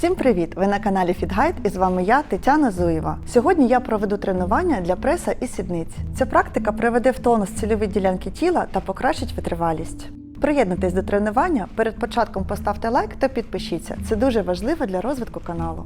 Всім привіт! Ви на каналі FitGuide і з вами я, Тетяна Зуєва. Сьогодні я проведу тренування для преса і сідниць. Ця практика приведе в тонус цільові ділянки тіла та покращить витривалість. Приєднуйтесь до тренування. Перед початком поставте лайк та підпишіться. Це дуже важливо для розвитку каналу.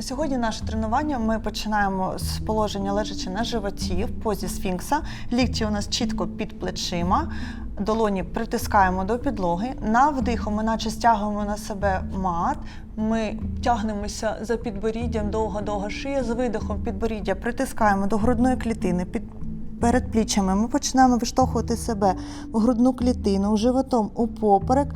Сьогодні наше тренування ми починаємо з положення лежачи на животі в позі сфінкса. Лікті у нас чітко під плечима. Долоні притискаємо до підлоги. На вдиху ми наче стягуємо на себе мат. Ми тягнемося за підборіддям довго-довго шия. З видихом підборіддя притискаємо до грудної клітини. Під перед плічами ми починаємо виштовхувати себе в грудну клітину, животом у поперек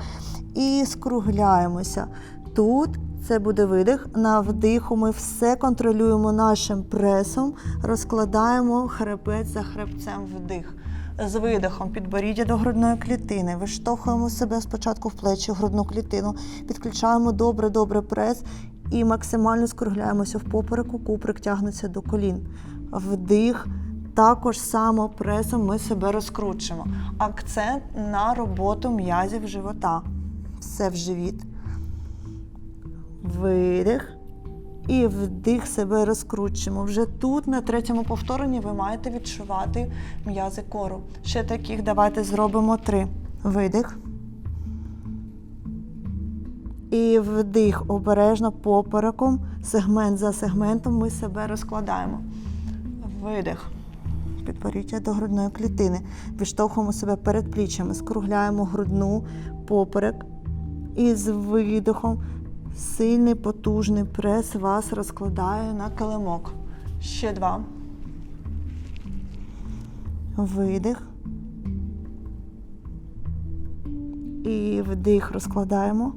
і скругляємося. Тут це буде видих. На вдиху ми все контролюємо нашим пресом, розкладаємо хребець за хребцем вдих. З видихом підборіддя до грудної клітини. Виштовхуємо себе спочатку в плечі, в грудну клітину, підключаємо добре-добре прес і максимально скругляємося в попереку, куприк тягнеться до колін. Вдих. Також само пресом ми себе розкручуємо. Акцент на роботу м'язів живота. Все в живіт. Видих. І вдих себе розкручуємо. Вже тут, на третьому повторенні, ви маєте відчувати м'язи кору. Ще таких давайте зробимо три. Видих. І вдих обережно попереком, сегмент за сегментом ми себе розкладаємо. Видих. Підборіддя до грудної клітини. Виштовхуємо себе перед пліччями, скругляємо грудну поперек. І з видихом сильний потужний прес вас розкладає на килимок. Ще два. Видих. І вдих розкладаємо.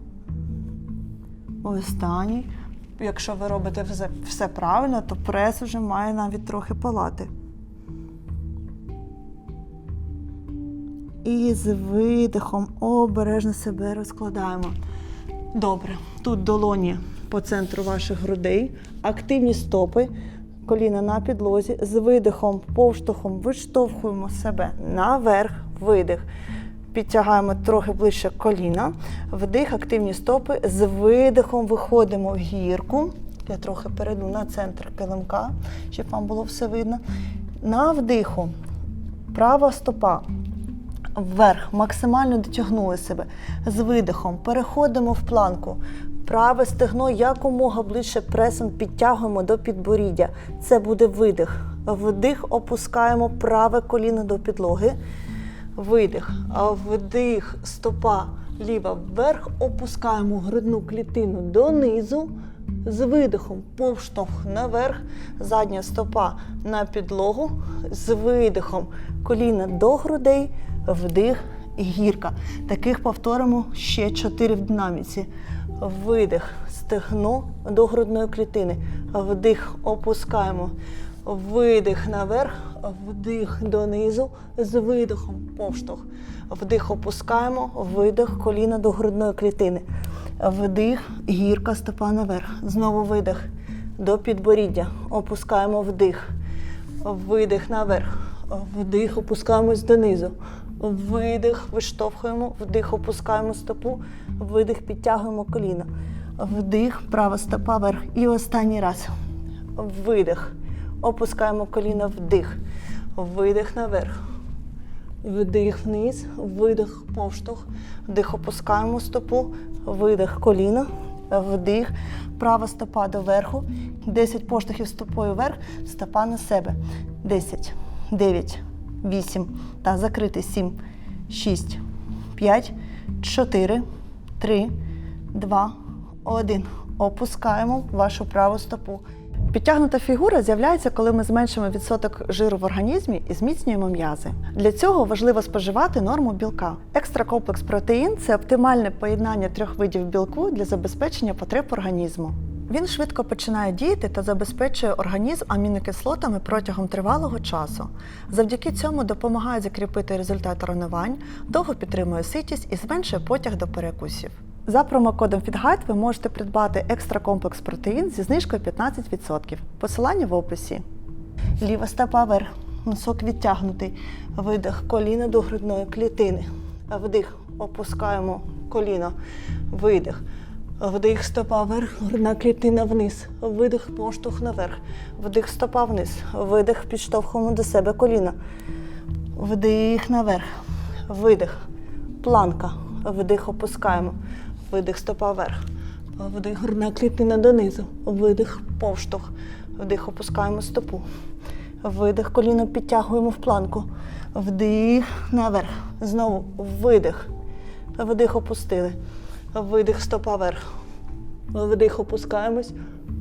Останній. Якщо ви робите все, правильно, то прес вже має навіть трохи палати. І з видихом обережно себе розкладаємо. Добре. Тут долоні по центру ваших грудей, активні стопи, коліна на підлозі. З видихом, повштовхом виштовхуємо себе наверх, видих. Підтягаємо трохи ближче коліна, вдих, активні стопи. З видихом виходимо в гірку. Я трохи перейду на центр килимка, щоб вам було все видно. На вдиху права стопа вверх, максимально дотягнули себе. З видихом переходимо в планку. Праве стегно якомога ближче пресом підтягуємо до підборіддя. Це буде видих. Вдих, опускаємо праве коліно до підлоги. Видих. Вдих, стопа ліва вверх, опускаємо грудну клітину донизу. З видихом повштовх наверх, задня стопа на підлогу, з видихом коліна до грудей, вдих і гірка. Таких повторимо ще чотири в динаміці. Видих, стегно до грудної клітини. Вдих, опускаємо. Видих наверх, вдих донизу, з видихом повштовх. Вдих опускаємо, видих, коліна до грудної клітини. Вдих, гірка, стопа наверх. Знову видих до підборіддя. Опускаємо вдих. Видих наверх. Вдих, опускаємось донизу. Видих, виштовхуємо, вдих, опускаємо стопу, видих, підтягуємо коліно. Вдих, права стопа вверх. І останній раз. Видих. Опускаємо коліно, вдих. Видих наверх. Вдих вниз, видих, повштовх, вдих, опускаємо стопу, видих коліно, вдих, права стопа доверху, 10 поштовхів стопою вверх, стопа на себе. 10, 9, 8, та закрити 7, 6, 5, 4, 3, 2, 1. Опускаємо вашу праву стопу. Підтягнута фігура з'являється, коли ми зменшуємо відсоток жиру в організмі і зміцнюємо м'язи. Для цього важливо споживати норму білка. Екстракомплекс протеїн це оптимальне поєднання трьох видів білку для забезпечення потреб організму. Він швидко починає діяти та забезпечує організм амінокислотами протягом тривалого часу. Завдяки цьому допомагає закріпити результат тренувань, довго підтримує ситість і зменшує потяг до перекусів. За промокодом FitGuide ви можете придбати екстра комплекс протеїн зі знижкою 15%. Посилання в описі. Ліва стопа вверх, носок відтягнутий. Видих коліна до грудної клітини. Вдих, опускаємо коліно. Видих. Вдих, стопа вверх, грудна клітина вниз. Видих, поштовх наверх. Вдих, стопа вниз. Видих, підштовхуємо до себе коліно. Вдих наверх. Видих. Планка. Вдих, опускаємо. Видих, стопа вверх. Вдих, грудна клітина донизу. Видих, повштовх. Вдих, опускаємо стопу. Видих, коліно підтягуємо в планку. Вдих наверх. Знову видих. Вдих, опустили. Видих, стопа вверх. Вдих, опускаємось.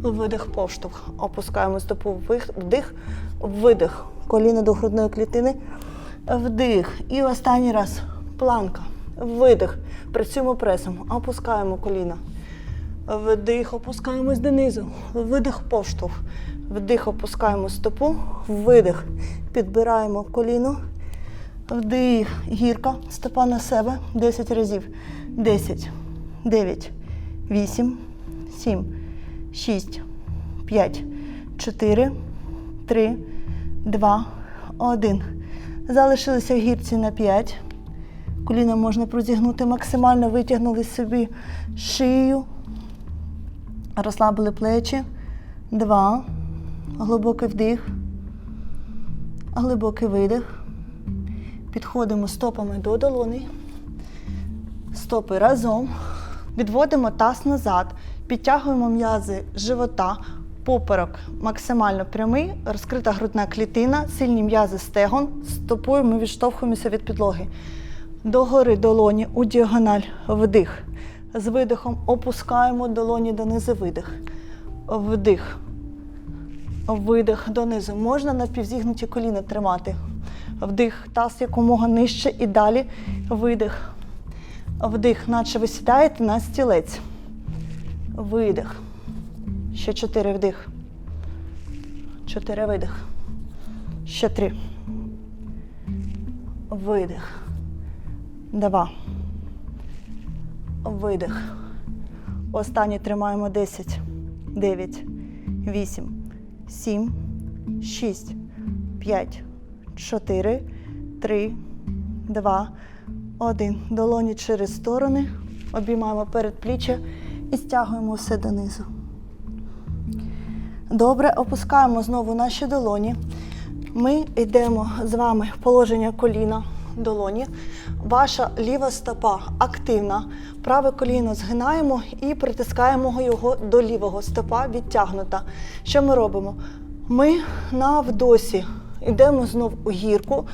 Видих, повштовх. Опускаємо стопу. Вдих, видих. Коліно до грудної клітини. Вдих. І останній раз. Планка. Видих. Працюємо пресом. Опускаємо коліна. Вдих, опускаємось донизу. Видих, поштовх. Вдих, опускаємо стопу. Видих. Підбираємо коліно. Вдих, гірка. Стопа на себе. 10 разів. 10, 9, 8, 7, 6, 5, 4, 3, 2, 1. Залишилися гірці на 5. Коліна можна прозігнути максимально, витягнули собі шию, розслабили плечі. Два. Глибокий вдих. Глибокий видих. Підходимо стопами до долони. Стопи разом. Відводимо таз назад. Підтягуємо м'язи живота. Поперек максимально прямий, розкрита грудна клітина, сильні м'язи стегон. Стопою ми відштовхуємося від підлоги. Догори долоні у діагональ вдих. З видихом опускаємо долоні донизу видих. Вдих. Видих донизу. Можна напівзігнуті коліна тримати. Вдих, таз якомога нижче і далі. Видих. Вдих, наче ви сідаєте на стілець. Видих. Ще чотири вдих. Чотири видих. Ще три. Видих. Два. Видих. Останній тримаємо 10, 9, 8, 7, 6, 5, 4, 3, 2, 1. Долоні через сторони. Обіймаємо передпліччя і стягуємо все донизу. Добре, опускаємо знову наші долоні. Ми йдемо з вами в положення коліна долоні. Ваша ліва стопа активна. Праве коліно згинаємо і притискаємо його до лівого стопа відтягнута. Що ми робимо? Ми на вдосі йдемо знов у гірку.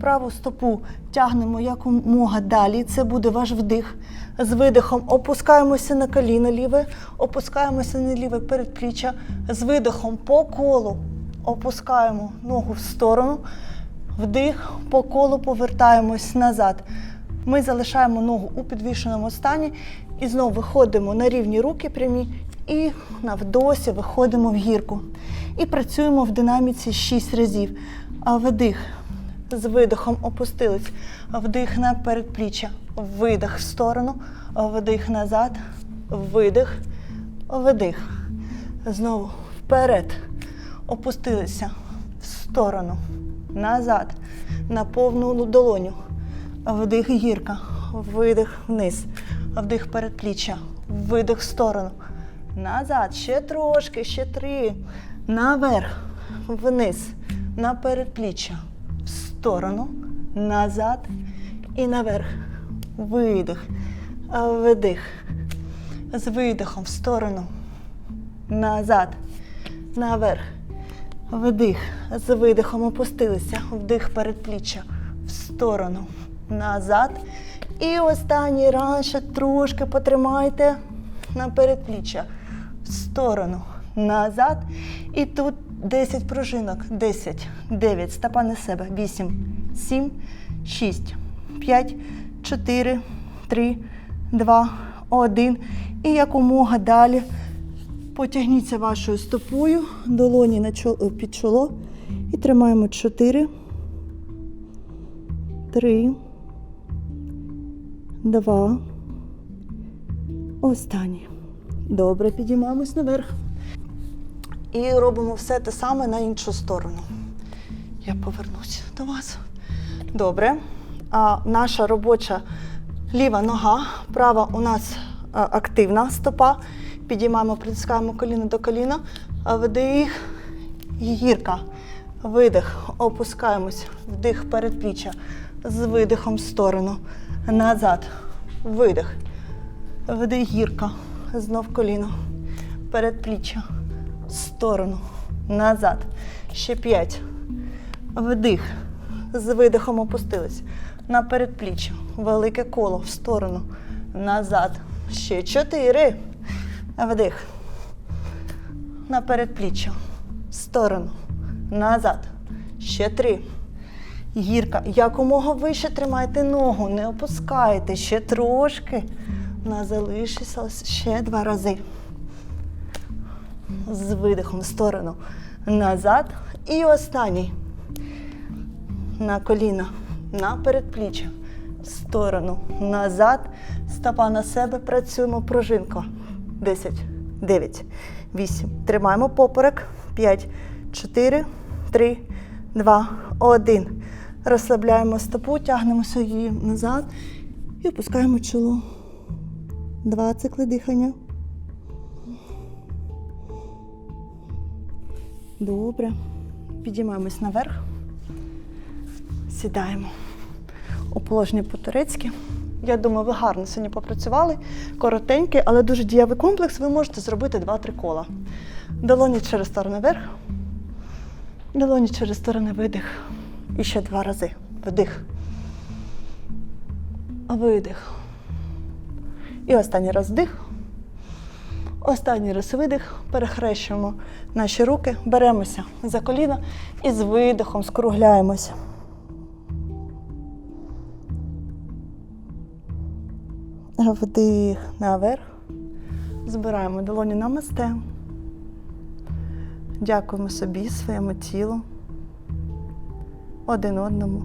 Праву стопу тягнемо якомога далі. Це буде ваш вдих. З видихом опускаємося на коліно ліве, опускаємося на ліве передпліччя. З видихом по колу опускаємо ногу в сторону. Вдих, по колу повертаємось назад. Ми залишаємо ногу у підвішеному стані і знову виходимо на рівні руки прямі і на вдосі виходимо в гірку. І працюємо в динаміці 6 разів. А вдих. З видихом опустились. Вдих на передпліччя. Видих в сторону. Вдих назад. Видих. Видих. Знову вперед. Опустилися в сторону. Назад. На повну долоню. Вдих гірка. Видих вниз. Вдих передпліччя. Видих в сторону. Назад. Ще трошки, ще три. Наверх. Вниз. На передпліччя. Сторону. Назад. І наверх. Видих. Вдих. З видихом в сторону. Назад. Наверх. Вдих. З видихом опустилися. Вдих передпліччя. В сторону. Назад. І останній раз трошки потримайте на передпліччя. В сторону. Назад. І тут 10 пружинок. 10, 9. Стопа на себе. 8, 7, 6, 5, 4, 3, 2, 1. І якомога далі Потягніться вашою стопою, долоні на чоло, під чоло. І тримаємо 4, 3, 2. Останній. Добре, підіймаємось наверх. І робимо все те саме на іншу сторону. Я повернусь до вас. Добре. А наша робоча Ліва нога, права у нас е, активна стопа. Підіймаємо, притискаємо коліно до коліна. Вдих, гірка. Видих, опускаємось. Вдих передпліччя. З видихом в сторону. Назад. Видих. Вдих гірка. Знов коліно. Передпліччя. Сторону. Назад. Ще п'ять. Вдих. З видихом опустились. На передпліччя. Велике коло в сторону. Назад. Ще чотири. Вдих. На передпліччя. В сторону. Назад. Ще три. Гірка. Якомога вище тримайте ногу. Не опускайте. Ще трошки. На залишилося ще два рази. З видихом в сторону. Назад. І останній на коліна, на передпліччя, в сторону, назад, стопа на себе, працюємо пружинка. 10, 9, 8. Тримаємо поперек. 5, 4, 3, 2, 1. Розслабляємо стопу, тягнемося її назад і опускаємо чоло. Два цикли дихання. Добре. Підіймаємось наверх. Сідаємо у положенні по-турецьки. Я думаю, ви гарно сьогодні попрацювали. Коротенький, але дуже дієвий комплекс. Ви можете зробити 2-3 кола. Долоні через сторони вверх, долоні через сторони видих. І ще два рази. Вдих. Видих. І останній раз вдих. Останній раз видих. Перехрещуємо наші руки, беремося за коліна і з видихом скругляємося. Вдих наверх. Збираємо долоні на масте. Дякуємо собі, своєму тілу, один одному.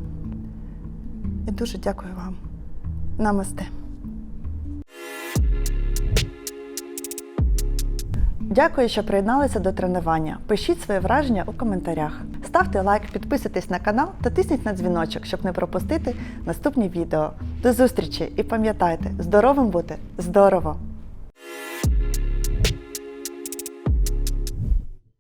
І дуже дякую вам. Намасте. Дякую, що приєдналися до тренування. Пишіть свої враження у коментарях. Ставте лайк, підписуйтесь на канал та тисніть на дзвіночок, щоб не пропустити наступні відео. До зустрічі і пам'ятайте, здоровим бути здорово!